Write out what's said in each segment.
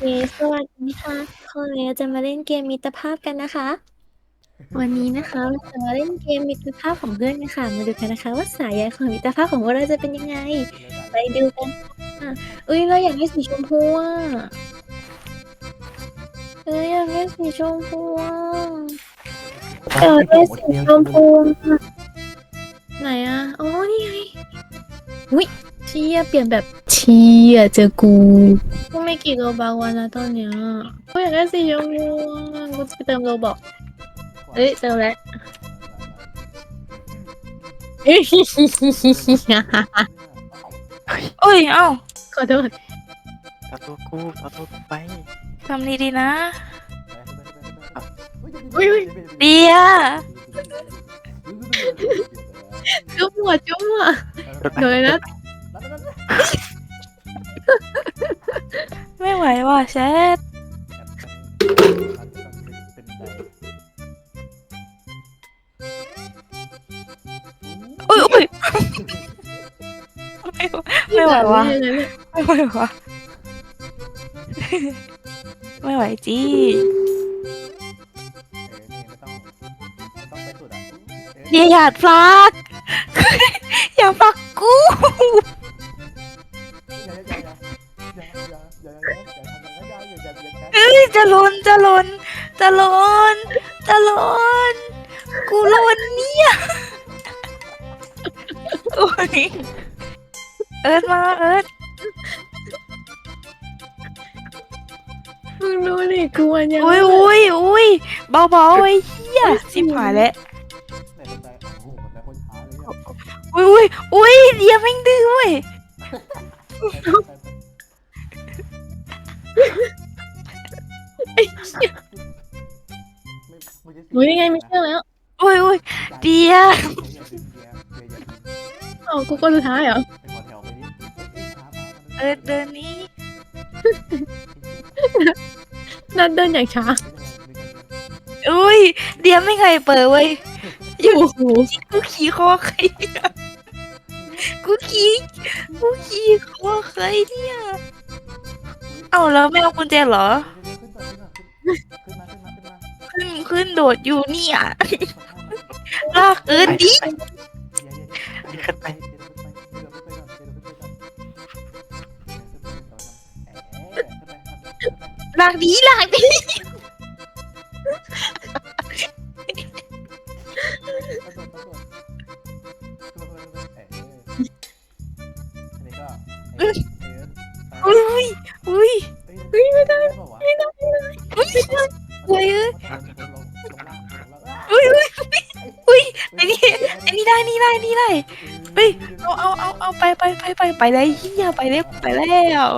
เคสวัสดีค่ะทุกคนเราจะมาเล่นเกมมิตรภาพกันนะคะ วันนี้นะคะเราจะมาเล่นเกมมิตรภาพของเพื่อนกันค่ะมาดูกันนะคะ ว่าสายใยของมิตรภาพของพวกเราจะเป็นยังไง ไปดูกันค่ะอุ้ยเราอยากได้สีชมพูอะเอออยากได้สีชมพูอะเออได้สีชมพูอะไหนอะอ๋อนี่ไงอุ้ยเชียเปลี่ยนแบบ ชียเจอกูกูไม่กี่โลบาวันแล้วตอนเนี้ยกูอยากได้สีชมพูอะกูจะไปเติมโลบอกเอ้ยเติมแล้วเอ้ยเอ้ย เอ้าขอโทษเอาตัวกูเอาตัวกูไปทำดีดีๆนะ อุ้ยอุ้ยเดียจุ๊บหัวจุ๊บหัวเดี๋ยวเลยนะ ไม่ไหวว่ะแชทอุ้ยอุ้ยไม่ไม่ไหวว่ะยังไงเนี่ยไม่ไหวว่ะไม่ไหวจีเดียอย่าพลักอย่าพลักกู จะลนจะลนจะลนจะลนกูลนเนี่ยโอ้ยเอิร์ดมาเอิร์ดมึงดูดิกลัวยังอุ้ยอุ้ยอุ้ยเบาๆไอ้เหี้ยสิบหายแล้วอุ้ยอุ้ยอุ้ยเดียวแม่งดื้อเว้ย อุ้ยยังไงไม่เชื่อแล้วอุ้ยอุ้ยเดียวอ๋อกูคนสุดท้ายเหรอเอิร์ดเดินนี้นัดเดินอย่างช้าอุ้ยเดียวไม่เคยเปิดเว้ยอยู่หูกูขี่คอใครเนี่ยกูขี่กูขี่คอใครเนี่ยเอ้าแล้วไม่เอากุญแจเหรอ ขึ้นขึ้นโดดอยู่เนี่ยลากเอิร์ดดิขึ้นไปลากดีลากดี ได้นี่ได้ได้เอาเอาเอาเอาไปไปไปไปไปเลยเฮียไปเลยไปแล้ว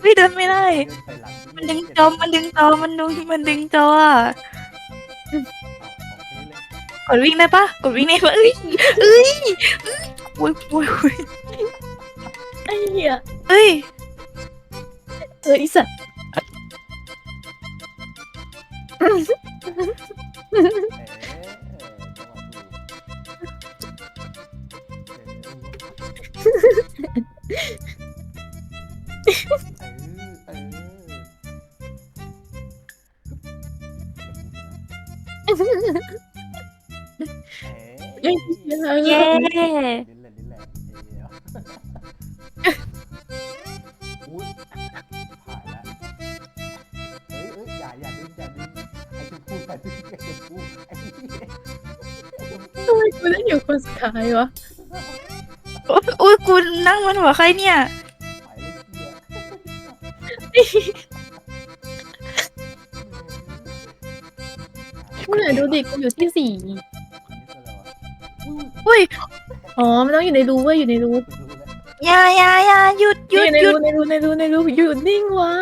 ไม่เดินไม่ได้ มันดึงจอมันดึงจอมันดึงมันดึงจออะกดวิ่งได้ปะกดวิ่งได้ปะเอ้ยเอ้ยโอ้ยโอ้ยโอ้ย เหี้ยเอ้ยเออไอีสัตว์ไอ้เหี้ยเย้ลิ้นแหละลิ้นแหละเอ้ ชมพู่อย่าดึงไอ้ชมพู่ไอ้เหี้ยทำไมกูได้อยู่คนสุดท้ายวะโอ้ยโอ้ยกูนั่งมันหัวใครเนี่ย ไปเลยเหี้ยกูไหนดูดิกูอยู่ที่สี่อันนี้คืออะไรวะอุ้ยอ๋อมันต้องอยู่ในรูเว้ยอยู่ในรูรู้แล้วอย่าอย่าอย่าหยุดหยุดในหยุรูดในรูในรูในรูหยุดนิ่งไว้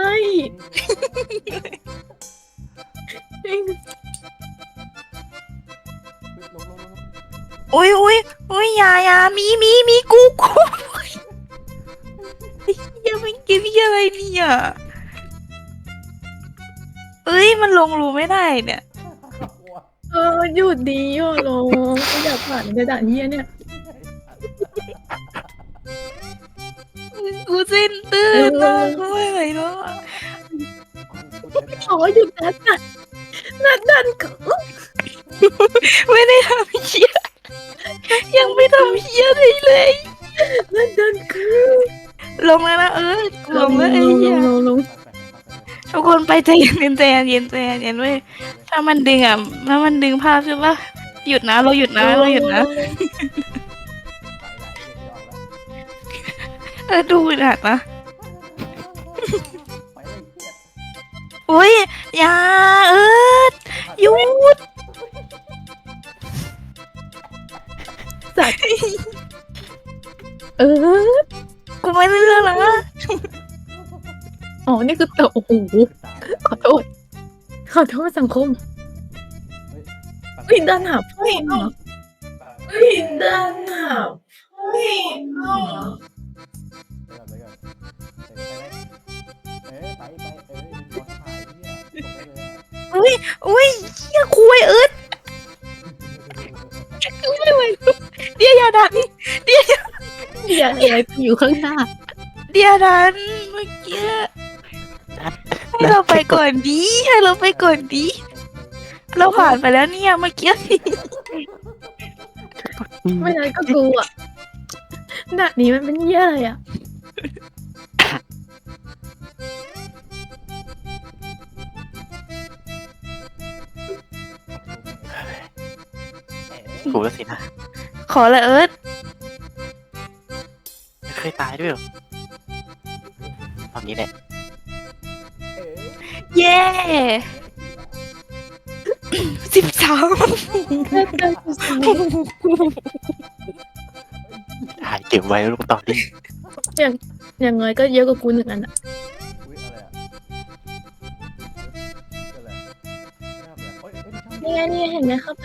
อุ้ยอุ้ยอุ้ยอย่าอย่ามีมีมีกูกูไอ้เหี้ยังไม่กินอะไรเนี่ยเออ้ยมันลงรูไม่ได้เนี่ยกลัวเออหยุดดีโยโลไม่อยากผ่านกระดาษเฮียเนี่ยกูสิ้นตื่นมากกูไม่ไหวแล้วอะอ๋อหยุดนัดนัดนัดดันกูไม่ได้ทำเฮีย ยังไม่ทำเฮียอะไรเลยนัดดันกูลงแล้วนะเออลงแล้วไอ้เหี้ยลงลงทุกคนไปใจเย็นใจเย็นใจเย็นเว้ยถ้ามันดึงอะถ้ามันดึงภาพใช่ปะหยุดนะ เราหยุดนะเราหยุดนะเออดูหนักนะไปเลยเหี้ยอุ้ยอย่าเออหยุด สัตว์เออ กูไม่เลือกแล้วนะอ๋อ นี่คือเตาโอ้โหตายขอโทษ ขอโทษสังคมเฮ้ยดันหาพ่อเหรอเฮ้ยดันหาพ่อเหรอไปก่อนไปก่อนเออไปไปเออดูตอนถ่ายเนี่ยส่งได้เลยอะอุ้ยอุ้ยเฮียคุยเอิร์ด เดี๋ยวอย่าดันเดี๋ยวอะไรอยู่ข้างหน้า เดี๋ยวดันเมื่อกี้ให้เราไปก่อนดีให้เราไปก่อนดีเราผ่านไปแล้วเนี่ยเมื่อกี้ไม่นั้นก็กูอะด่านนี้มันเป็นเหี้ยอะไรอะถูกแล้วสินะ ขอละเอิร์ดไม่เคยตายด้วยเหรอตอนนี้แหละเออเย้สิบสามถ่ายเก็บไว้ลงตอนนี้อย่างน้อยก็เยอะกว่ากูหนึ่งอันอะอุ้ยอะไรอะอะไรไม่ทำอะไรโอ๊ยเอ้ยไม่นี่ไงใช่นี่ไงเห็นไหมเข้าไป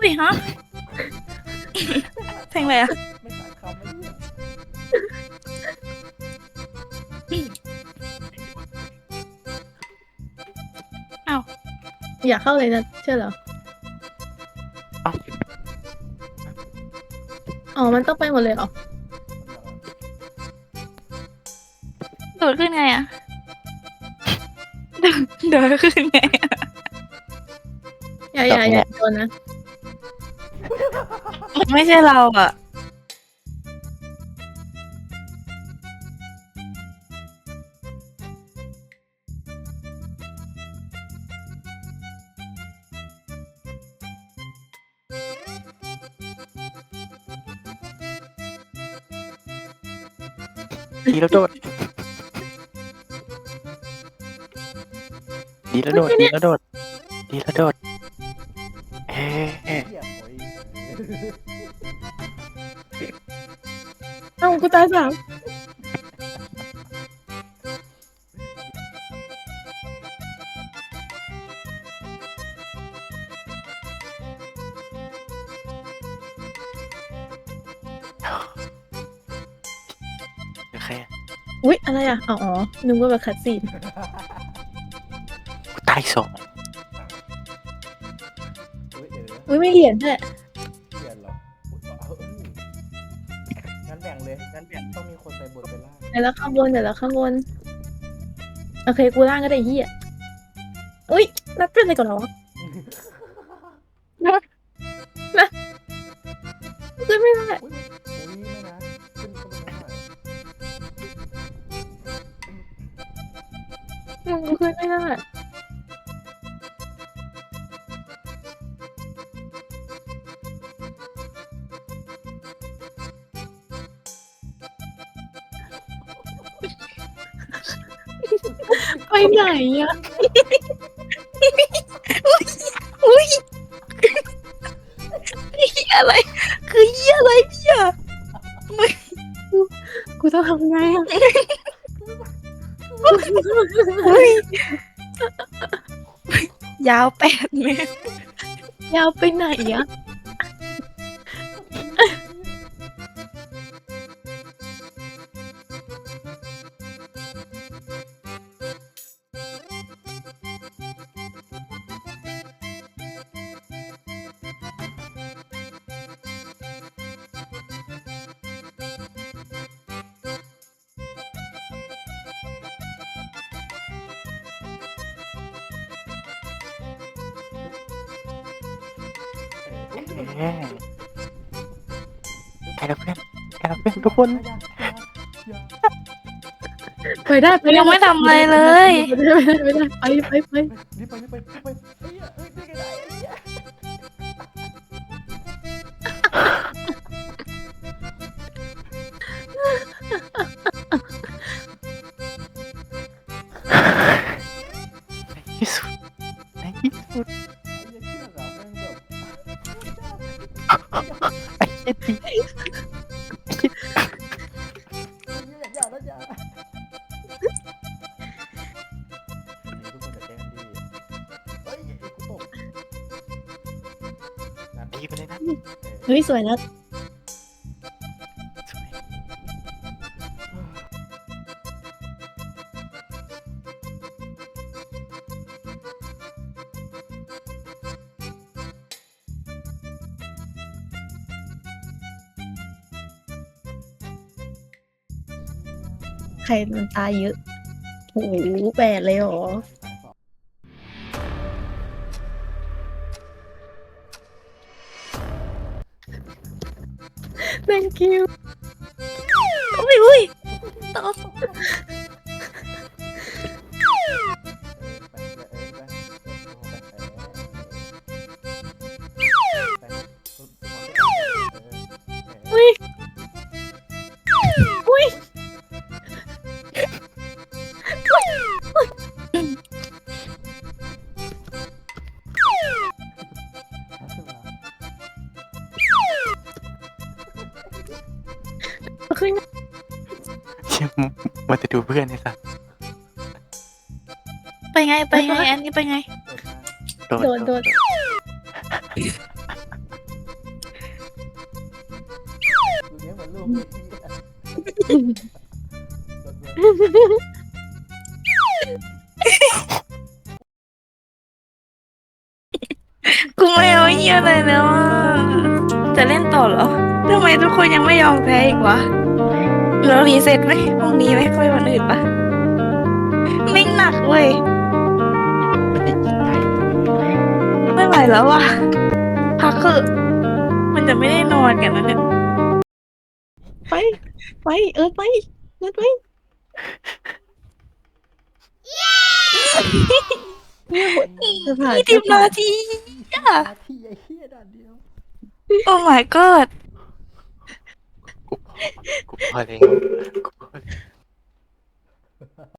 อุ้ยฮะแทงอะไรอะ ไม่สายคำไม่เหยียบอยากเข้าเลยนะเชื่อเหรอเอ้า อ๋อ มันต้องไปหมดเลยเหรอ โดดขึ้นไงอะ โดดขึ้นไงอะอย่าอย่าอย่าโดนนะ ไม่ใช่เราอะ ดีแล้วโดด ดีแล้วโดด ดีแล้วโดด ดีแล้วโดดเอ๊ กูตายสามโอเคอุ๊ย อะไรอะอ๋ออ๋อนึกว่าแบบคัดซีนตายสองอุ้ยเดี๋ยวนะอุ๊ย ไม่เหรียญด้วย ดี๋ยวข้างบนเดี๋ยวเราข้างบน โอเค กูล่างก็ได้เฮียอุ้ยนัดเป็นอะไรก่อนเหรอวะ ไปไหนอะอุ้ยเฮียอะไร คือเฮียอะไรเนี่ยกูต้องทำไงอะอุ้ยยาวแปดเมตรยาวไปไหนอะ เอ้ยใกล้แล้วเพื่อนใกล้แล้วเพื่อนทุกคนอย่าอย่าไปได้ไปด้ยังไม่ทำอะไรเลย ไปได้ไปได้ไปได้ไปไปรีบไปรีบไปรีบไปเฮ้ยเฮ้ยนี่ไงได้ไอ้เหี้ยในที่สุดในที่สุด ไอ้เจ็ดดีไอ้เหี้ยอย่านะอย่าทุกคนจะแจ้งดีเฮ้ยกูตกนั่นดีไปเลยนะ เฮ้ยสวยนะสว รมันตายเยอะโอ้โหแปดเลยเหรอ thank you อุ้ยอุ้ยต่อ มาจะดูเพื่อนไอ้สัสไปไงไปไงอันนี้ไปไง โดนโดนโดนกูไม่เอาเยี่ยอะไรแล้วอะจะเล่นต่อเหรอทำไมทุกคนยังไม่ยอมแพ้อีกวะ เรารีเซ็ตไหมพรุ่งนี้ไหมค่อยวันอื่นปะไม่หนักเว้ยมันจะยิงไงไม่ไหวแล้วว่ะพักคือ มันจะไม่ได้นอนกันนะเนี่ยไป ไป เออไปเออไปจะผ่านยี่สิบนาทีอะ ที่ไอ้เหี้ยด่านเดียว โอ้ my god กูพอกูพอ